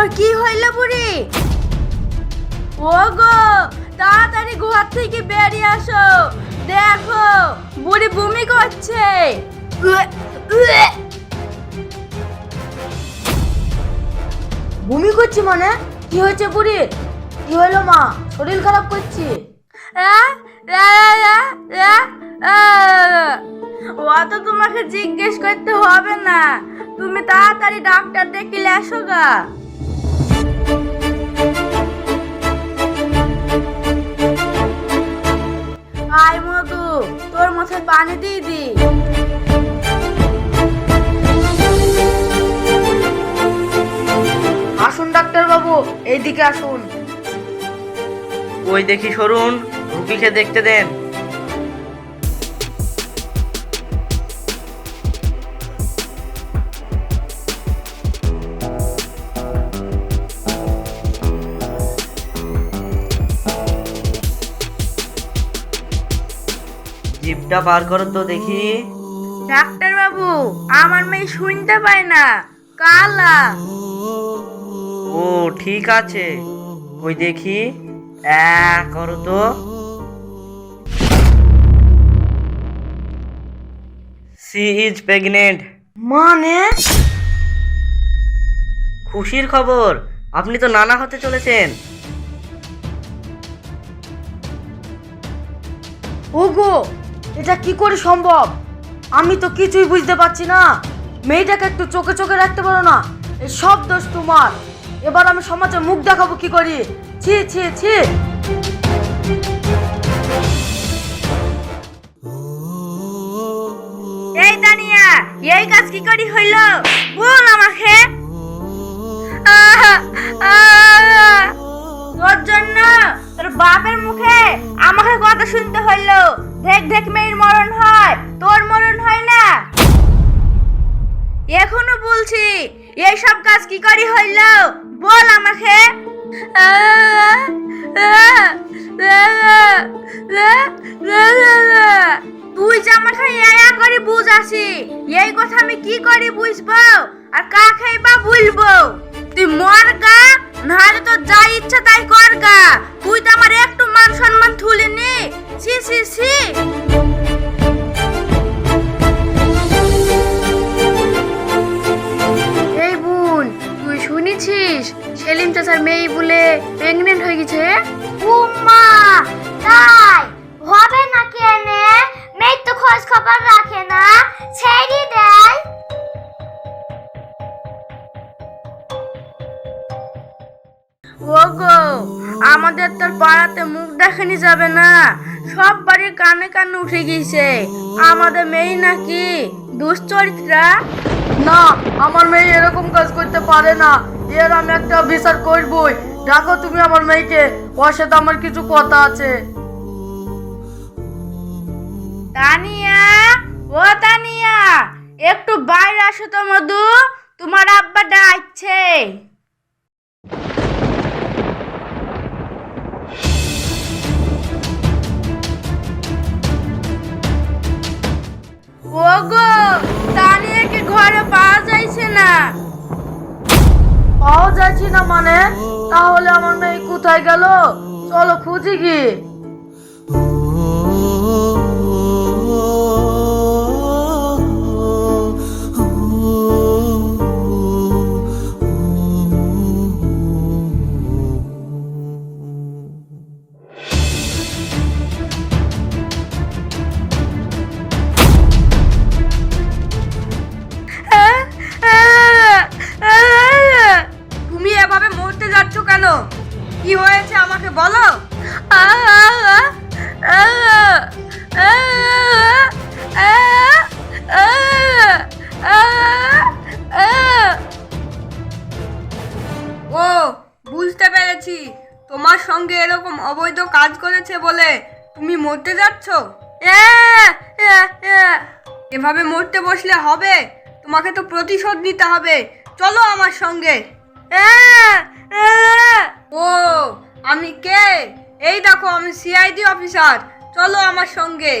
তোর কি হইল বুড়ি? ও গো তাড়াতাড়ি গুহার থেকে বেরিয়ে আসো। দেখো, বুড়ি বমি করছে। বমি করছি মানে? কি হয়েছে বুড়ির কি হলো মা? শরীর খারাপ করছি। অত তোমাকে জিজ্ঞেস করতে হবে না। তুমি তাড়াতাড়ি ডাক্তার ডেকে আসো গা। আয় মধু তোর মাথায় পানি দিয়ে দি আসুন ডাক্তার বাবু এইদিকে আসুন। ওই দেখি সরুন রুগীকে দেখতে দেন। জিপটা বার করো তো দেখি। ডাক্তার বাবু আমার মেয়ে শুনতে পায় না কালা। ও ঠিক আছে। ওই দেখি। এ করো তো। She is pregnant. মানে? খুশির খবর। আপনি তো নানা হতে চলেছেন। ওগো এটা কি করে সম্ভব? আমি তো কিছুই বুঝতে পারছি না। মেয়েটাকে একটু চোখে চোখে রাখতে পারো না। এই সব দোষ তোমার। এবার আমি সমাজে মুখ দেখাবো কি করি? ছি ছি ছি। এই দানিয়া, এই কাজ কি করি হইল? বল আমাকে। তোর জন্য তোর বাপের মুখে আমাকে কথা শুনতে হইল। দেখ দেখ মেয়ের মরণ হয়। তোর মরণ হয় না। এখনও বলছি এই সব কাজ কি করি হইল? বল আমাকে। তুই যে আমার খাই এয়া করে বুঝাসি এই কথা আমি কি করে বুঝব? আর কাকে বা বলব? তুই সি সি এই বোন তুই শুনেছিস? সেলিম চাচার মেয়ে বলে প্রেগনেন্ট হয়ে গেছে? উম্মা তাই? হবে না কেনে? মেয়ে তো খোঁজ খবর রাখে না। ছেড়ে দেয়। ওগো আমাদের তোর পাড়াতে মুখ দেখানি যাবে না। সব বাড়ির কানে কানে উঠে গিয়েছে আমাদের মেয়ে নাকি দুশ্চরিত্রা? না আমার মেয়ে এরকম কাজ করতে পারে না। এর আমি একটা বিচার করবই। দেখো তুমি আমার মেয়েকে ওর সাথে আমার কিছু কথা আছে। তানিয়া ও তানিয়া একটু বাইরে আসো তো মধু তোমার আব্বা ডাকছে। পাওয়া যাচ্ছে না মানে? তাহলে আমার মেয়ে কোথায় গেল? চলো খুঁজি কি কেন? কি হয়েছে আমাকে বলো? ও, বুঝতে পেরেছি। তোমার সঙ্গে এরকম অবৈধ কাজ করেছে বলে তুমি মরতে যাচ্ছ? এভাবে মরতে বসলে হবে? তোমাকে তো প্রতিশোধ নিতে হবে। চলো আমার সঙ্গে। ও আমি কে? এই দেখো আমি সিআইডি অফিসার চলো আমার সঙ্গে।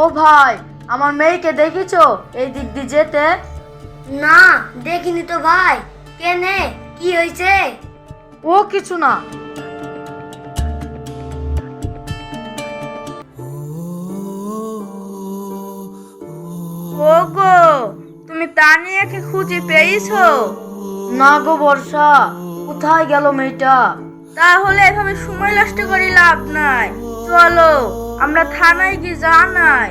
ও ভাই আমার মেয়েকে দেখেছ? এই দিক দিয়ে যেতে। না দেখিনি তো ভাই। কেনে কি হয়েছে? ও কিছু না। তানিয়াকে খুঁজে পেয়েছ? না গো বর্ষা কোথায় গেল মেয়েটা? তাহলে এভাবে সময় নষ্ট করি লাভ নাই। চলো আমরা থানায় গিয়ে জানাই।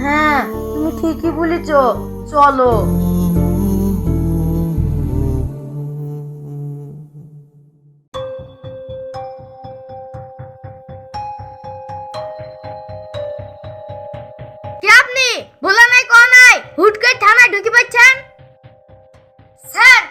হ্যাঁ তুমি ঠিকই বলেছ চলো। হুট করে থানায় ঢুকে পাচ্ছেন স্যার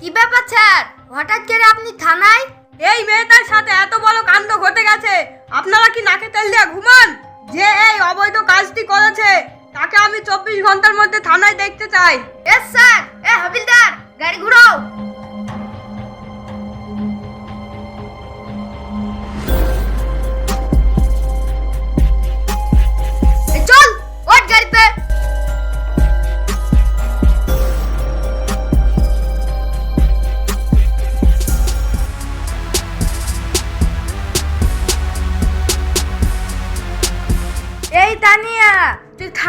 কি ব্যাপার স্যার? হঠাৎ করে আপনি থানায়? এই মেয়েটার সাথে এত বড় কাণ্ড ঘটে গেছে আপনারা কি নাকে তেল দিয়ে ঘুমান? যে এই অবৈধ কাজটি করেছে তাকে আমি চব্বিশ ঘণ্টার মধ্যে থানায় দেখতে চাই। এস স্যার এ হাবিলদার গাড়ি ঘুরাও। চল ওঠ গাড়িতে।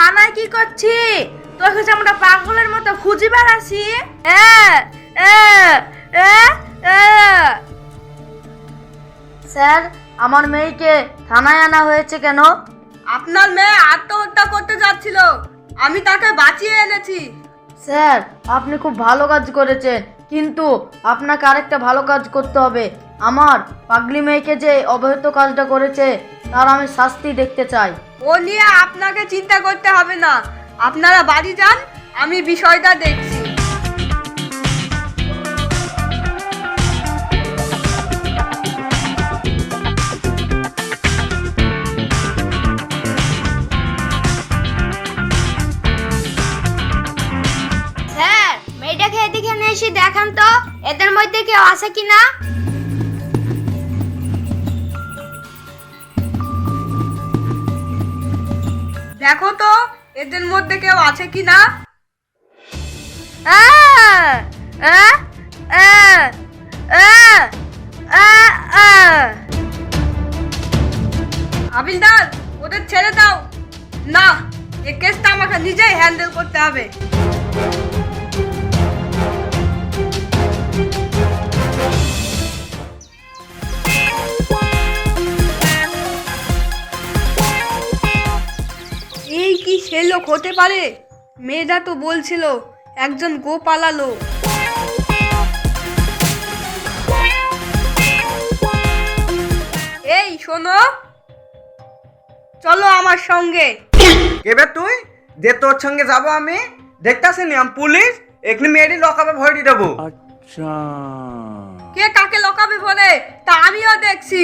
থানায় কি করছি? তোর কাছে আমরা পাগলের মতো খুঁজে বেড়াচ্ছি? এ, এ, এ, এ। স্যার আমার মেয়েকে থানায় আনা হয়েছে কেন? আপনার মেয়ে আত্মহত্যা করতে যাচ্ছিল। আমি তাকে বাঁচিয়ে এনেছি। স্যার আপনি খুব ভালো কাজ করেছেন। কিন্তু আপনাকে আরেকটা ভালো কাজ করতে হবে। আমার পাগলি মেয়েকে যে অবহিত কাজটা করেছে তার আমি শাস্তি দেখতে চাই। ও নিয়ে আপনাকে চিন্তা করতে হবে না। আপনারা বাড়ি যান আমি বিষয়টা দেখছি। স্যার মেয়েটাকে এদিকে নিয়ে এসে দেখান তো এদের মধ্যে কেউ আছে কিনা? দেখো তো, এদের মধ্যে কেউ আছে কি না হাবিলদার ওদের ছেড়ে দাও। না, এ কেসটা আমাকে নিজেই হ্যান্ডেল করতে হবে। সে লোক হতে পারে? মেয়েটা তো বলছিল একজন গো পালালো এই শোনো। চলো আমার সঙ্গে। এবার তুই? যে তোর সঙ্গে যাব আমি? দেখতাছিনি আমি পুলিশ? এখানে মেয়েরই লকাবে ভয় দিয়ে দেবো। কে কাকে লকাবে ভরে? তা আমিও দেখছি।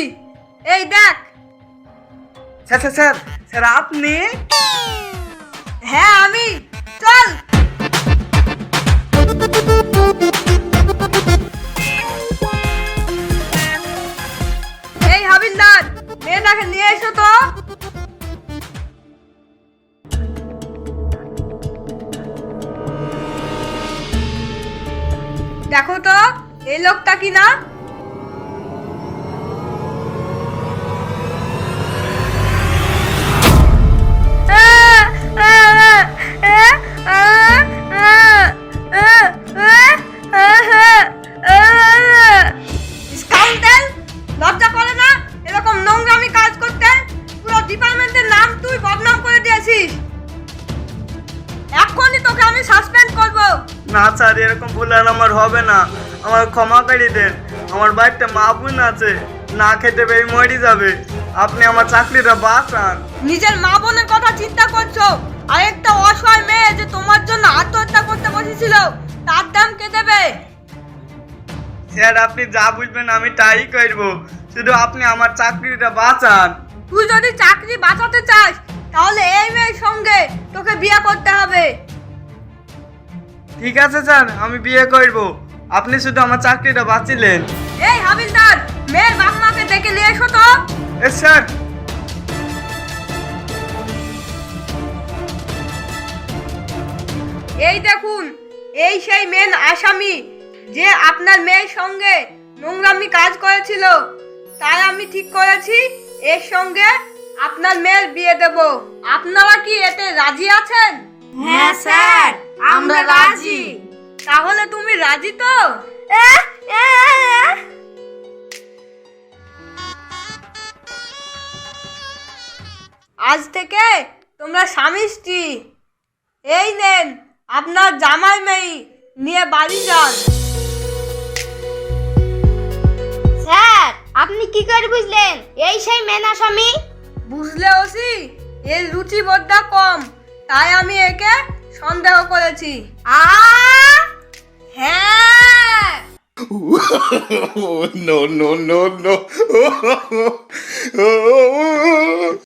এই দেখ। স্যার স্যার স্যার স্যার আপনি? হ্যাঁ আমি। চল। এই হাবিলদার, মেয়েটাকে নিয়ে এসো তো। দেখো তো, এই লোকটা কি না না স্যার এরকম ভুল আর আমার হবে না। আমার ক্ষমা করে দেন। আমার বাড়িতে মা বোন আছে না খেতে পেয়ে মরে যাবে। আপনি আমার চাকরিটা বাঁচান। নিজের মা বোনের কথা চিন্তা করছ? আর একটা অসহায় মেয়ে যে তোমার জন্য আত্মহত্যা করতে বসেছিল তার দাম কে দেবে? স্যার আপনি যা বুঝবেন আমি তাই করব। শুধু আপনি আমার চাকরিটা বাঁচান। তুই যদি চাকরি বাঁচাতে চাস তাহলে এই মেয়ের সঙ্গে তোকে বিয়ে করতে হবে। ঠিক আছে স্যার আমি বিয়ে করব। আপনি শুধু আমার চাকরিটা বাঁচিলেন। এই হাবিলদার মেয়ের বাপ মাকে ডেকে নিয়ে এসো তো। এ স্যার। এই দেখুন এই সেই মেন আসামি যে আপনার মেয়ের সঙ্গে নোংরামি কাজ করেছিল। তাই আমি ঠিক করেছি এর সঙ্গে আপনার মেয়ের বিয়ে দেব। আপনারা কি এতে রাজি আছেন? হ্যাঁ স্যার। আমরা রাজি। তাহলে তুমি রাজি তো? আজ থেকে তোমরা স্বামী স্ত্রী। এই নেন আপনার জামাই মেয়ে নিয়ে বাড়ি যান। স্যার আপনি কি করে বুঝলেন? এই সেই মেন আসামি বুঝলে ওসি এর রুচি বোধটা কম। তাই আমি একে সন্দেহ করেছি হ্যাঁ no, no, no.